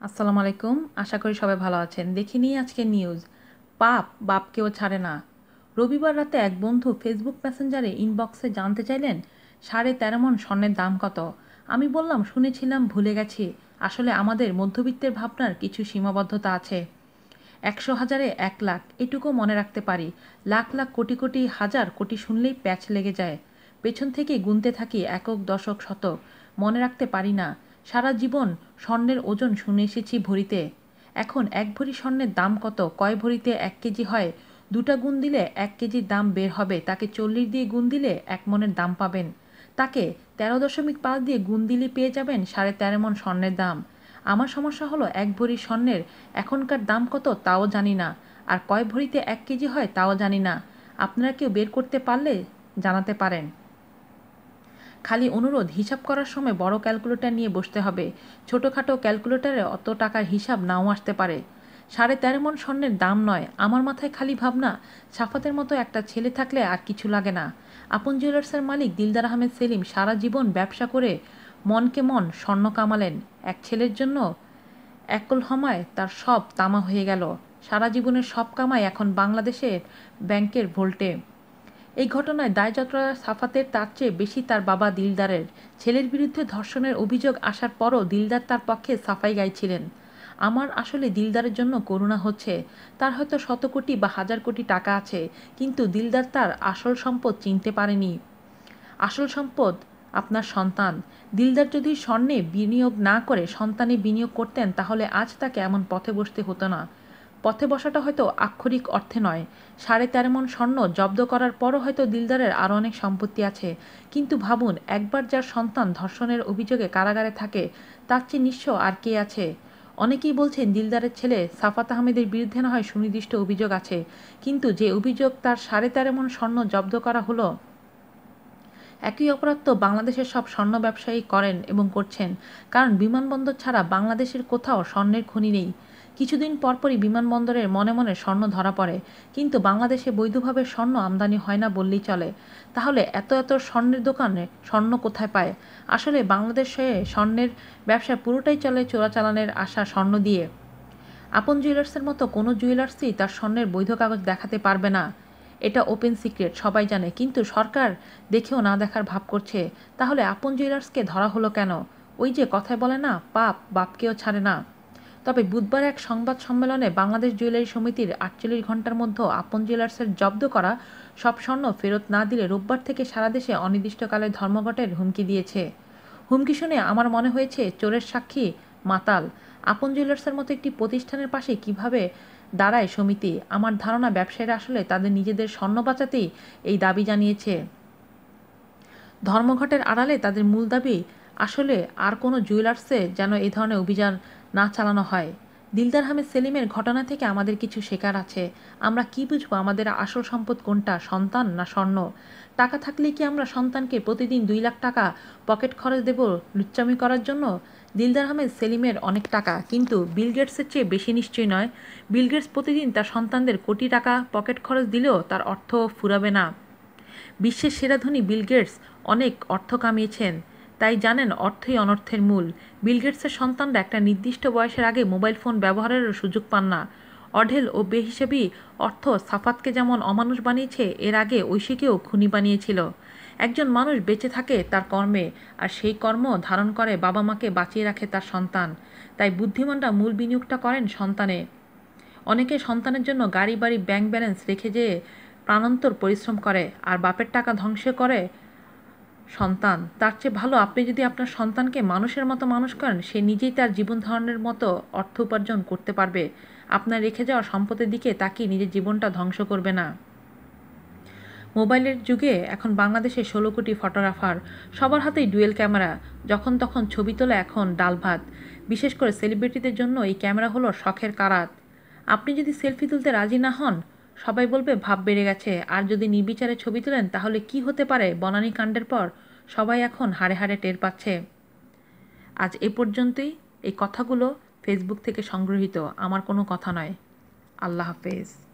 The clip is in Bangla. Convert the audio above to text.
আসসালামু আলাইকুম। আশা করি সবাই ভালো আছেন। দেখে নিই আজকে নিউজ পাপ বাপকেও ছাড়ে না। রবিবার রাতে এক বন্ধু ফেসবুক প্যাসেঞ্জারে ইনবক্সে জানতে চাইলেন, সাড়ে তেরো মন স্বর্ণের দাম কত? আমি বললাম, শুনেছিলাম, ভুলে গেছি। আসলে আমাদের মধ্যবিত্তের ভাবনার কিছু সীমাবদ্ধতা আছে। একশো হাজারে এক লাখ, এটুকু মনে রাখতে পারি। লাখ লাখ কোটি কোটি হাজার কোটি শুনলেই প্যাচ লেগে যায়। পেছন থেকে গুনতে থাকি একক, দশক, শতক। মনে রাখতে পারি না। সারা জীবন স্বর্ণের ওজন শুনে এসেছি ভরিতে। এখন এক ভরি স্বর্ণের দাম কত? কয় ভরিতে এক কেজি হয়? দুটা গুণ দিলে এক কেজির দাম বের হবে। তাকে চল্লিশ দিয়ে গুণ দিলে এক মনের দাম পাবেন। তাকে তেরো দশমিক পাঁচ দিয়ে গুণ দিলে পেয়ে যাবেন সাড়ে তেরো মন স্বর্ণের দাম। আমার সমস্যা হলো এক ভরি স্বর্ণের এখনকার দাম কত তাও জানি না। আর কয় ভরিতে এক কেজি হয় তাও জানি না। আপনারা কেউ বের করতে পারলে জানাতে পারেন। খালি অনুরোধ, হিসাব করার সময় বড় ক্যালকুলেটর নিয়ে বসতে হবে। ছোটোখাটো ক্যালকুলেটরে অত টাকার হিসাব নাও আসতে পারে। সাড়ে তেরো মন স্বর্ণের দাম নয়, আমার মাথায় খালি ভাবনা, সাফাতের মতো একটা ছেলে থাকলে আর কিছু লাগে না। আপন জুয়েলার্সের মালিক দিলদার আহমেদ সেলিম সারা জীবন ব্যবসা করে মনকে মন স্বর্ণ কামালেন। এক ছেলের জন্য একল হমায় তার সব তামা হয়ে গেল। সারা জীবনের সব কামাই এখন বাংলাদেশের ব্যাংকের ভোল্টে। এই ঘটনায় দায়যাত্রা সাফাতের তার চেয়ে বেশি তার বাবা দিলদারের। ছেলের বিরুদ্ধে ধর্ষণের অভিযোগ আসার পরও দিলদার তার পক্ষে সাফাই গাইছিলেন। আমার আসলে দিলদারের জন্য করুণা হচ্ছে। তার হয়তো শত কোটি বা হাজার কোটি টাকা আছে, কিন্তু দিলদার তার আসল সম্পদ চিনতে পারেনি। আসল সম্পদ আপনার সন্তান। দিলদার যদি স্বর্ণে বিনিয়োগ না করে সন্তানে বিনিয়োগ করতেন, তাহলে আজ তাকে এমন পথে বসতে হতো না। পথে বসাটা হয়তো আক্ষরিক অর্থে নয়। সাড়ে তেরো মন স্বর্ণ জব্দ করার পরও হয়তো দিলদারের আরও অনেক সম্পত্তি আছে। কিন্তু ভাবুন, একবার যার সন্তান ধর্ষণের অভিযোগে কারাগারে থাকে, তার চেয়ে নিঃস্ব আর কে আছে? অনেকেই বলছেন দিলদারের ছেলে সাফাত আহমেদের বিরুদ্ধে না হয় সুনির্দিষ্ট অভিযোগ আছে। কিন্তু যে অভিযোগ তার সাড়ে তেরো মন স্বর্ণ জব্দ করা হলো একই অপরাধ তো বাংলাদেশের সব স্বর্ণ ব্যবসায়ী করেন এবং করছেন। কারণ বিমানবন্দর ছাড়া বাংলাদেশের কোথাও স্বর্ণের খনি নেই। কিছুদিন পরপরই বিমানবন্দরের মনে মনে স্বর্ণ ধরা পড়ে। কিন্তু বাংলাদেশে বৈধভাবে স্বর্ণ আমদানি হয় না বললেই চলে। তাহলে এত এত স্বর্ণের দোকানে স্বর্ণ কোথায় পায়? আসলে বাংলাদেশে স্বর্ণের ব্যবসা পুরোটাই চলে চোরাচালানের আশা স্বর্ণ দিয়ে। আপন জুয়েলার্সের মতো কোনো জুয়েলার্সই তার স্বর্ণের বৈধ কাগজ দেখাতে পারবে না। এটা ওপেন সিক্রেট সবাই জানে। কিন্তু সরকার দেখেও না দেখার ভাব করছে। তাহলে আপন জুয়েলার্সকে ধরা হলো কেন? ওই যে কথায় বলে না, পাপ বাপকেও ছাড়ে না। তবে বুধবার এক সংবাদ সম্মেলনে বাংলাদেশ জুয়েলারি সমিতির আটচল্লিশ ঘণ্টার মধ্যে আপন জুয়েলার্সের জব্দ করা সব স্বর্ণ ফেরত না দিলে রোববার থেকে সারা দেশে অনির্দিষ্টকালে ধর্মঘটের হুমকি দিয়েছে। হুমকি শুনে আমার মনে হয়েছে, চোরের সাক্ষী মাতাল। আপন জুয়েলার্সের মতো একটি প্রতিষ্ঠানের পাশে কীভাবে দাঁড়ায় সমিতি। আমার ধারণা, ব্যবসায়ীরা আসলে তাদের নিজেদের স্বর্ণ বাঁচাতেই এই দাবি জানিয়েছে। ধর্মঘটের আড়ালে তাদের মূল দাবি, আসলে আর কোনো জুয়েলার্সে যেন এই ধরনের অভিযান না চালানো হয়। দিলদার আহমেদ সেলিমের ঘটনা থেকে আমাদের কিছু শেখার আছে। আমরা কি বুঝব, আমাদের আসল সম্পদ কোনটা, সন্তান না স্বর্ণ? টাকা থাকলে কি আমরা সন্তানকে প্রতিদিন দুই লাখ টাকা পকেট খরচ দেব লুচ্চামি করার জন্য? দিলদার আহমেদ সেলিমের অনেক টাকা, কিন্তু বিল গেটসের চেয়ে বেশি নিশ্চয়ই নয়। বিল গেটস প্রতিদিন তার সন্তানদের কোটি টাকা পকেট খরচ দিলেও তার অর্থ ফুরাবে না। বিশ্বের সেরা ধনী বিল গেটস অনেক অর্থ কামিয়েছেন, তাই জানেন অর্থই অনর্থের মূল। বিলগেটসের সন্তানরা একটা নির্দিষ্ট বয়সের আগে মোবাইল ফোন ব্যবহারেরও সুযোগ পান না। অঢেল ও বেহিসেবি অর্থ সাফাতকে যেমন অমানুষ বানিয়েছে, এর আগে ঐশীকেও খুনি বানিয়েছিল। একজন মানুষ বেঁচে থাকে তার কর্মে, আর সেই কর্ম ধারণ করে বাবা মাকে বাঁচিয়ে রাখে তার সন্তান। তাই বুদ্ধিমানরা মূল বিনিয়োগটা করেন সন্তানে। অনেকে সন্তানের জন্য গাড়ি বাড়ি ব্যাংক ব্যালেন্স রেখে যেয়ে প্রাণান্তর পরিশ্রম করে, আর বাপের টাকা ধ্বংস করে সন্তান। তার চেয়ে ভালো, আপনি যদি আপনার সন্তানকে মানুষের মতো মানুষ করেন, সে নিজেই তার জীবন ধারণের মতো অর্থ উপার্জন করতে পারবে। আপনার রেখে যাওয়া সম্পদের দিকে তাকে নিজের জীবনটা ধ্বংস করবে না। মোবাইলের যুগে এখন বাংলাদেশে ষোলো কোটি ফটোগ্রাফার, সবার হাতেই ডুয়েল ক্যামেরা, যখন তখন ছবি তোলা এখন ডাল ভাত। বিশেষ করে সেলিব্রিটিদের জন্য এই ক্যামেরা হলো শখের কারাত। আপনি যদি সেলফি তুলতে রাজি না হন, সবাই বলবে ভাব বেড়ে গেছে, আর যদি নির্বিচারে ছবি তোলেন, তাহলে কি হতে পারে বনানী কাণ্ডের পর? সবাই এখন হাড়ে হাড়ে টের পাচ্ছে। আজ এ পর্যন্তই, এই কথাগুলো ফেসবুক থেকে সংগৃহীত, আমার কোনো কথা নয়। আল্লাহ হাফেজ।